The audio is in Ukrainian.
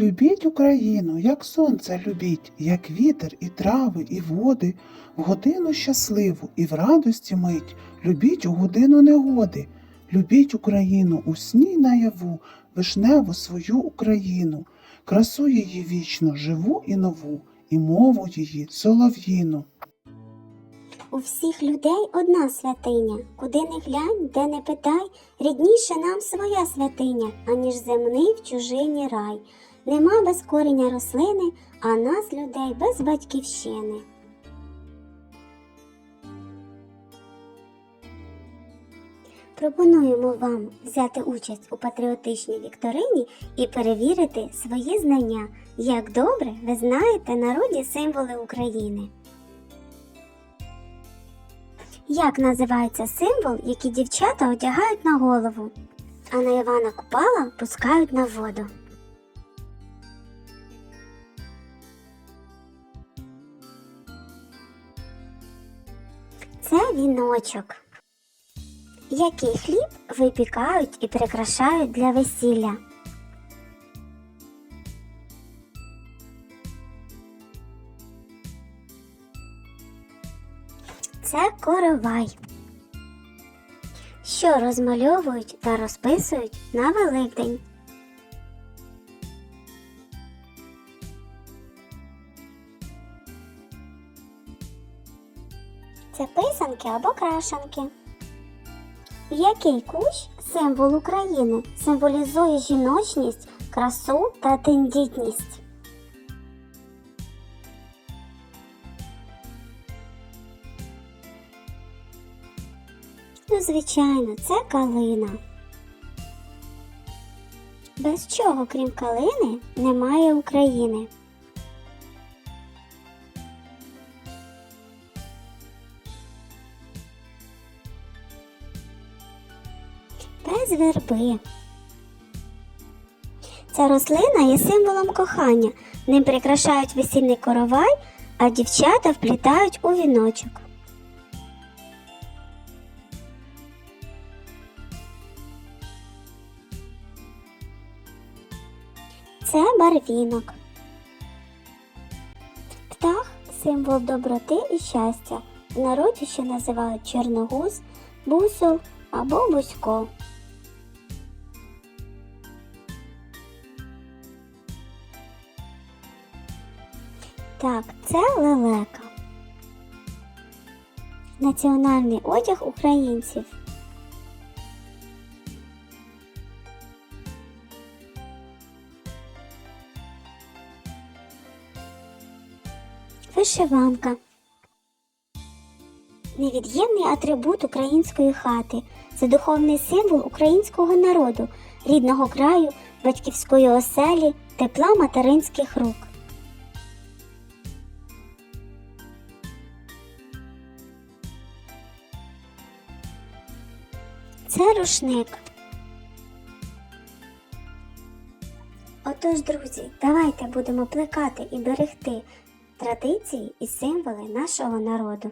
Любіть Україну, як сонце любіть, як вітер і трави, і води, в годину щасливу і в радості мить. Любіть у годину негоди. Любіть Україну у сні наяву, вишневу свою Україну, красу її вічно, живу і нову, і мову її солов'їну. У всіх людей одна святиня, куди не глянь, де не питай, рідніше нам своя святиня, аніж земний в чужині рай. Нема без коріння рослини, а нас, людей, без батьківщини. Пропонуємо вам взяти участь у патріотичній вікторині і перевірити свої знання, як добре ви знаєте народні символи України. Як називається символ, який дівчата одягають на голову, а на Івана Купала пускають на воду? Це віночок. Який хліб випікають і прикрашають для весілля? Це коровай. Що розмальовують та розписують на Великдень? Це писанки або крашанки. Який кущ символ України символізує жіночність, красу та тендітність? Ну, звичайно, це калина. Без чого, крім калини, немає України. Без верби. Ця рослина є символом кохання. Ним прикрашають весільний коровай, а дівчата вплітають у віночок. Це барвінок. Птах символ доброти і щастя. В народі ще називають чорногуз, бусол або бузько. Так, це лелека. Національний одяг українців. Вишиванка. Невід'ємний атрибут української хати. Це духовний символ українського народу, рідного краю, батьківської оселі, тепла материнських рук. Це рушник. Отож, друзі, давайте будемо плекати і берегти традиції і символи нашого народу.